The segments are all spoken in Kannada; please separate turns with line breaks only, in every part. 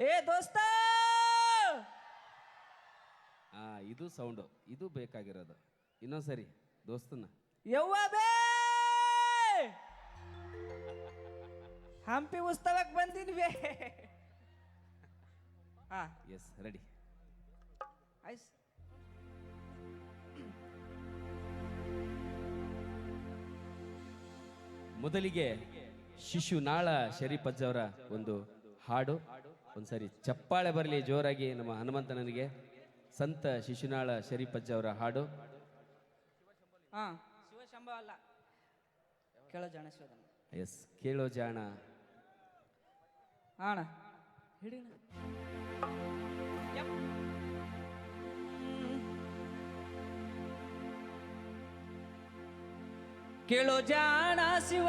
ಏ ದೋಸ್ತ!
ಆ ಇದು ಸೌಂಡು. ಇದು ಬೇಕಾಗಿರೋದು. ಇನ್ನೊಂದ್ಸರಿ ದೋಸ್ತನ.
ಯವ್ವ ಬೇ! ಹಂಪಿ ಉತ್ಸವಕ್ಕೆ ಬಂದೀನಿ ಬೇ ಹಾ.
ಎಸ್ ರೆಡಿ
ಐಸ್.
ಮೊದಲಿಗೆ ಶಿಶುನಾಳ ಶರೀಫ್ ಅಜ್ಜವರ ಒಂದು ಹಾಡು. ಒಂದ್ಸರಿ ಚಪ್ಪಾಳೆ ಬರಲಿ ಜೋರಾಗಿ ನಮ್ಮ ಹನುಮಂತನಿಗೆ ಸಂತ ಶಿಶುನಾಳ ಶರೀಫಜ್ಜ ಅವರ ಹಾಡು.
ಹಾ. ಶಿವಶಂಭ ಅಲ್ಲ ಕೇಳೋ ಜಾಣ ಶಿವದಮ್ಮ
ಎಸ್ ಕೇಳೋ ಜಾಣ.
ಹಿಡಿಣ ಯಪ್. ಕೇಳೋ ಜಾಣ ಶಿವ.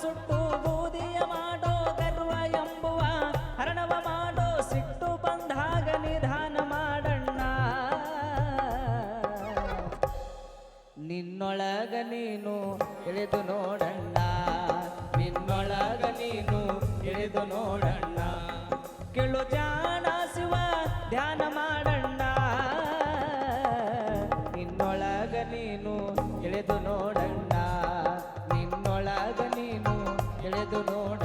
ಸುಟ್ಟು ಬೂದಿಯ ಮಾಡೋ ಗರ್ವ ಎಂಬುವ, ಹರಣವ ಮಾಡೋ ಸಿಟ್ಟು ಬಂದಾಗ ನಿಧಾನ ಮಾಡಣ್ಣ. ನಿನ್ನೊಳಗ ನೀನು ಇಳಿದು ನೋಡಣ್ಣ. ನಿನ್ನೊಳಗ ನೀನು ಇಳಿದು ನೋಡಣ್ಣ. ಕೇಳು ಜಾಣ ಶಿವ, ಧ್ಯಾನ ಮಾಡಣ್ಣ. ನಿನ್ನೊಳಗ ನೀನು ಇಳಿದು ನೋಡಣ್ಣ. ತಿಳಿದು ನೋಡಣ್ಣ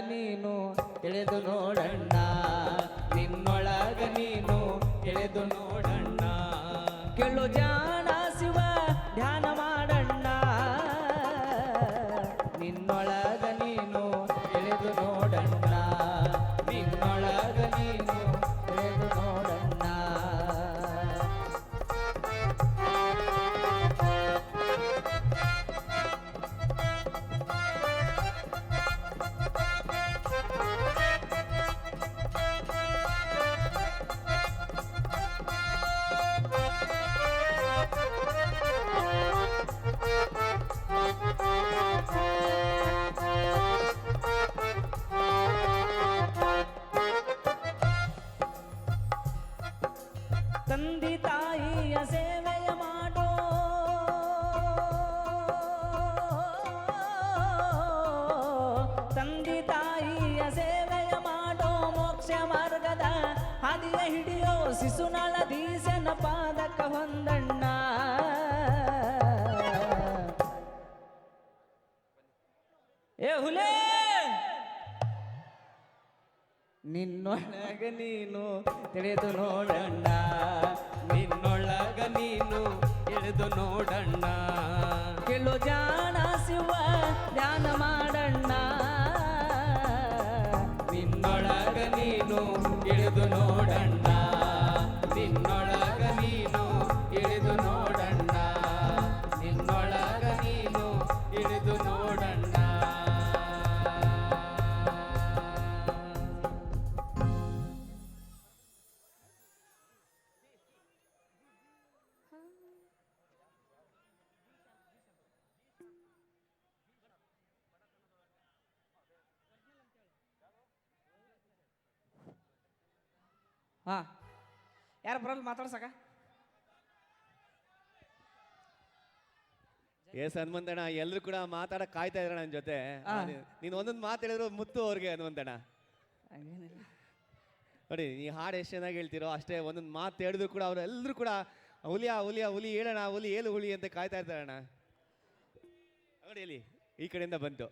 ನೀನು ಎಳೆದು ನೋಡಣ್ಣ. ನಿನ್ನೊಳಗ ನೀನು ಎಳೆದು ನೋಡಣ್ಣ ತಂದೆ ತಾಯಿಯ ಸೇವೆಯ ಮಾಡೋ ತಂದೆ ತಾಯಿಯ ಸೇವೆಯ ಮಾಡೋ ಮೋಕ್ಷ ಮಾರ್ಗದ ಹಾದಿಯ ಹಿಡಿಯೋ ಶಿಶುನಳ ದೀಸನ ಪಾದಕ ಹೊಂದಣ್ಣ ನಿನ್ನೊಳಗ ನೀನು ತಿಳಿದು ನೋಡಣ್ಣ.
ನಿನ್ನೊಳಗ ನೀನು ಇಳಿದು ನೋಡಣ್ಣ.
ಕೇಳು ಜಾಣ ಶಿವ ಧ್ಯಾನ ಮಾಡಣ್ಣ.
ನಿನ್ನೊಳಗ ನೀನು ಇಳಿದು ನೋಡಣ್ಣ. ನಿನ್ನೊಳಗ ನೀನು ಇಳಿದು ನೋಡಣ್ಣ. ನಿನ್ನೊಳಗ ನೀನು ಇಳಿದು ನೋಡಣ್ಣ.
ಹಾ. ಯಾರು ಬರಲ್ಲ ಮಾತಾಡ್ಸಕ?
ಎಸ್ ಹನುಮಂತಣ್ಣ ಎಲ್ಲರೂ ಕೂಡ ಮಾತಾಡಕ್ ಕಾಯ್ತಾ ಇದ್ರ ನನ್ನ ಜೊತೆ.
ಆ.
ನೀನು ಒಂದೊಂದು ಮಾತು ಹೇಳಿದ್ರು ಮುತ್ತು ಅವ್ರಿಗೆ ಹನುಮಂತಣ್ಣ.
ಹಂಗೇನಿಲ್ಲ.
ನೋಡಿ ನೀ ಹಾಡು ಎಷ್ಟು ಚೆನ್ನಾಗಿ ಹೇಳ್ತಿರೋ ಅಷ್ಟೇ ಒಂದೊಂದು ಮಾತು ಹೇಳಿದ್ರು ಕೂಡ ಅವರೆಲ್ಲರೂ ಕೂಡ ಹುಲಿಯ ಹುಲಿಯ ಹುಲಿ ಹೇಳೋಣ ಹುಲಿ ಏಳು ಹುಲಿ ಅಂತ ಕಾಯ್ತಾ ಇರ್ತಾರಣ್ಣ. ನೋಡಿ ಇಲ್ಲಿ ಈ ಕಡೆಯಿಂದ ಬಂತು.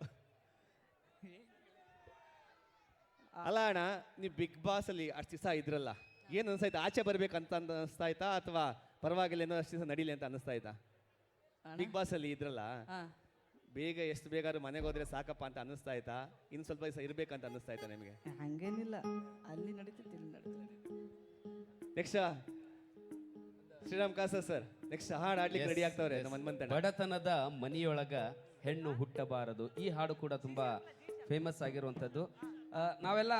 ಅಲ್ಲ ಅಣ್ಣ ನೀವು ಬಿಗ್ ಬಾಸ್ ಅಲ್ಲಿ ಅಷ್ಟು ದಿವಸ ಇದ್ರಲ್ಲ ಏನು ಅನ್ಸಾಯ್ತಾ ಆಚೆ ಬರ್ಬೇಕಂತ ಅಂತ ಅನಿಸ್ತಾ ಇತ್ತಾ ಅಥವಾ ಪರವಾಗಿಲ್ಲ ಏನೋ ಅಷ್ಟು ದಿವಸ ನಡೀಲಿ ಅಂತ ಅನಿಸ್ತಾ
ಆಯ್ತಾ
ಬಿಗ್ ಬಾಸ್ ಅಲ್ಲಿ ಇದ್ರಲ್ಲ ಬೇಗ ಎಷ್ಟು ಬೇಗಾದ್ರು ಮನೆಗೆ ಹೋದ್ರೆ ಸಾಕಪ್ಪ ಅಂತ ಅನ್ನಿಸ್ತಾ ಇತ್ತಾ? ಇನ್ನು ಸ್ವಲ್ಪ ದಿವಸ ಇರ್ಬೇಕಂತ ಅನ್ನಿಸ್ತಾ ಆಯ್ತಾ ನಿಮಗೆ?
ಹಂಗೇನಿಲ್ಲ. ಅಲ್ಲಿ ನಡೀತೈತಿ ಇಲ್ಲಿ ನಡೀತೈತಿ
ನೆಕ್ಸ್ಟ್? ಶ್ರೀರಾಮ್ ಕಾಸ ಸರ್ ನೆಕ್ಸ್ಟ್ ಹಾಡು ಆಡ್ಲಿಕ್ಕೆ ರೆಡಿ ಆಗ್ತಾವ್ರೆ ನಮ್ಮ ಹನುಮಂತಣ್ಣ.
ಬಡತನದ ಮನೆಯೊಳಗ ಹೆಣ್ಣು ಹುಟ್ಟಬಾರದು. ಈ ಹಾಡು ಕೂಡ ತುಂಬಾ ಫೇಮಸ್ ಆಗಿರುವಂಥದ್ದು. ನಾವೆಲ್ಲ